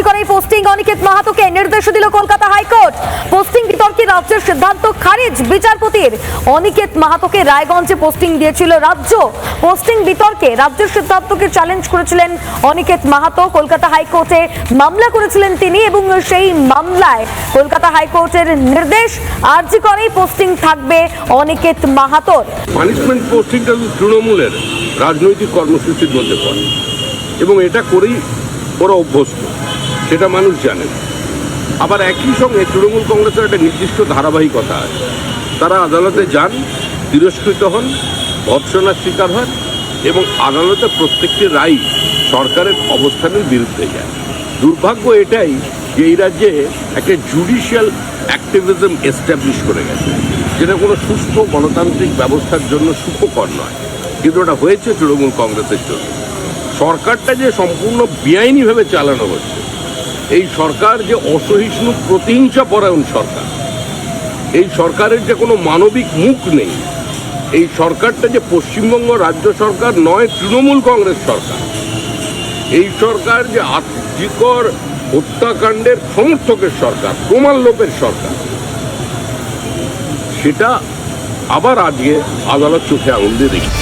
আর্জি করে পোস্টিং অনিকেত মাহাতোকে নির্দেশ দিল কলকাতা হাইকোর্ট। পোস্টিং বিতর্কে রাজ্যের সিদ্ধান্ত খারিজ। বিচারপতির অনিকেত মাহাতোকে রায়গঞ্জে পোস্টিং দিয়েছিল রাজ্য। পোস্টিং বিতর্কে রাজ্যের সিদ্ধান্তকে চ্যালেঞ্জ করেছিলেন অনিকেত মাহাতো। কলকাতা হাইকোর্টে মামলা করেছিলেন তিনি এবং সেই মামলায় কলকাতা হাইকোর্টের নির্দেশ আর্জি করেই পোস্টিং থাকবে অনিকেত মাহাতোর। পানিশমেন্ট পোস্টিংটা তৃণমূলের রাজনৈতিক কর্মসূচির মধ্যে পড়ে। এবং এটা করেই ওরা অভ্যস্ত। সেটা মানুষ জানে। আবার একই সঙ্গে তৃণমূল কংগ্রেসের একটা নির্দিষ্ট ধারাবাহিকতা আছে। তারা আদালতে যান, তিরস্কৃত হন ভৎসনার শিকার হন এবং আদালতে প্রত্যেকটি রায় সরকারের অবস্থানের বিরুদ্ধে যায়। দুর্ভাগ্য এটাই যে এই রাজ্যে একটা জুডিশিয়াল অ্যাক্টিভিজম এস্টাবলিশ করে গেছে। যেটা কোনো সুস্থ গণতান্ত্রিক ব্যবস্থার জন্য সুখকর নয়। কিন্তু ওটা হয়েছে তৃণমূল কংগ্রেসের জন্য। সরকারটা যে সম্পূর্ণ বেআইনিভাবে চালানো হচ্ছে এই সরকার যে অসহিষ্ণু প্রতিহিংসা পরায়ণ সরকার, এই সরকারের যে কোনো মানবিক মুখ নেই, এই সরকারটা যে পশ্চিমবঙ্গ রাজ্য সরকার নয়, তৃণমূল কংগ্রেস সরকার, এই সরকার যে আর্থিকর হত্যাকাণ্ডের সমর্থকের সরকার, প্রমাণ লোপের সরকার, সেটা আবার আজকে আদালত চোখে আঙুল দিয়ে দেখি।